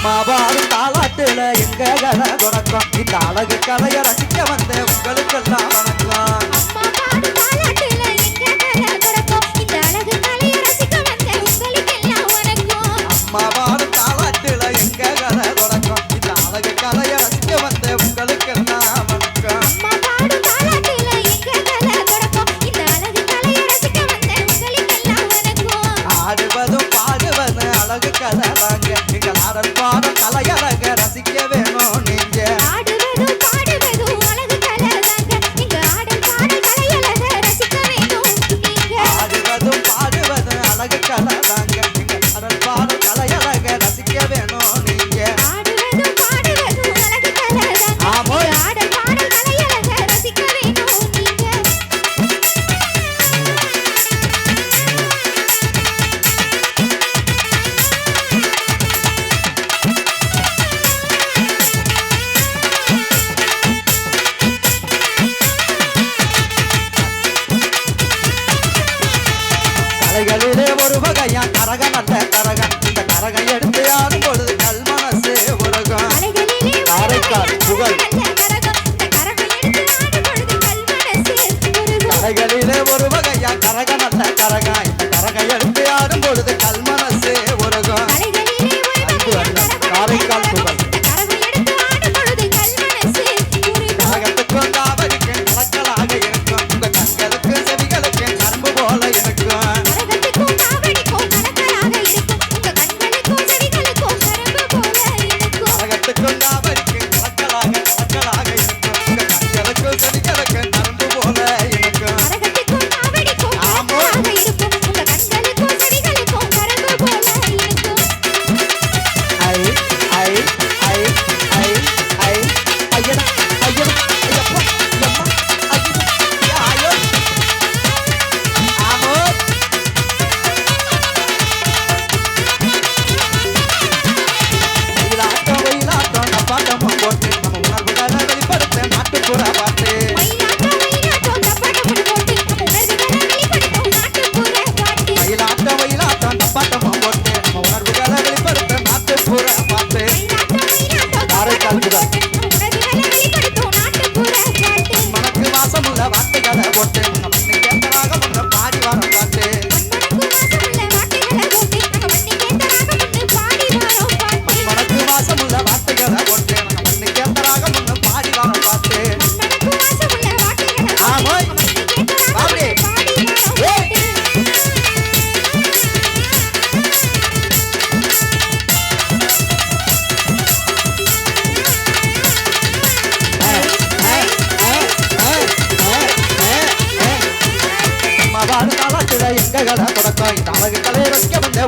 அம்மாவாரும் தாளாட்டுல எங்க கதை தொடக்கம் இந்த அழகு கதையை ரசிக்க வந்த உங்களுக்கெல்லாம் வணக்கம்.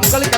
Bukalik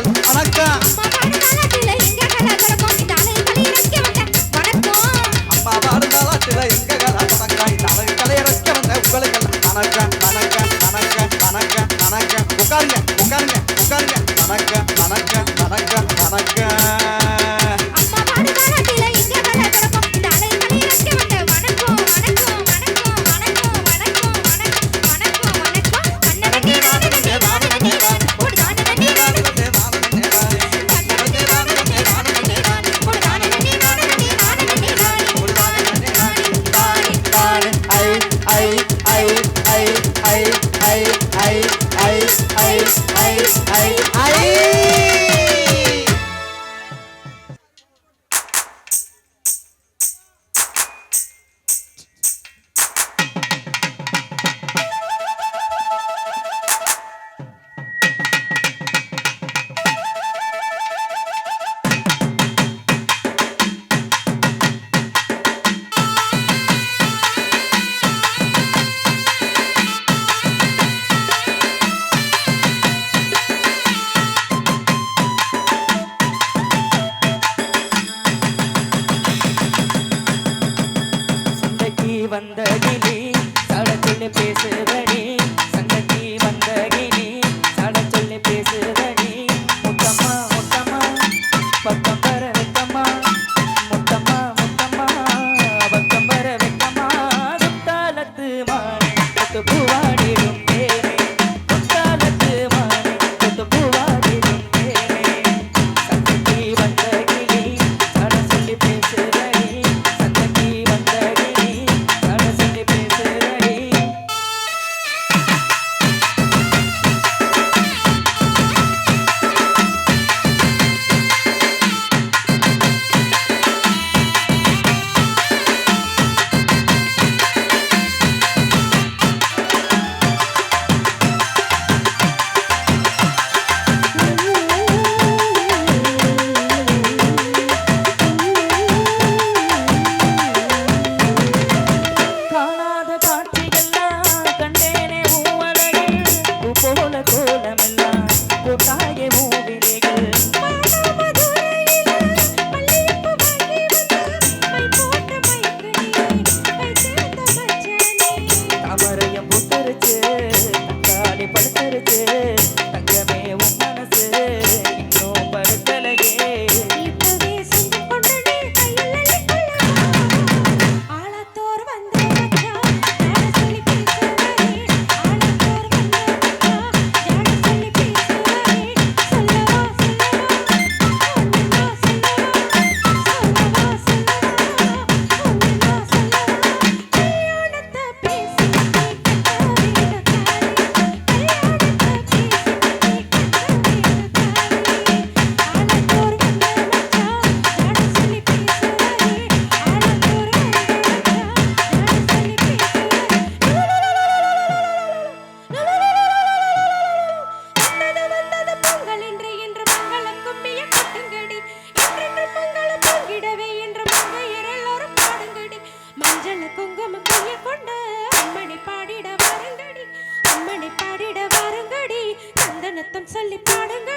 சொல்லி பாடுங்க.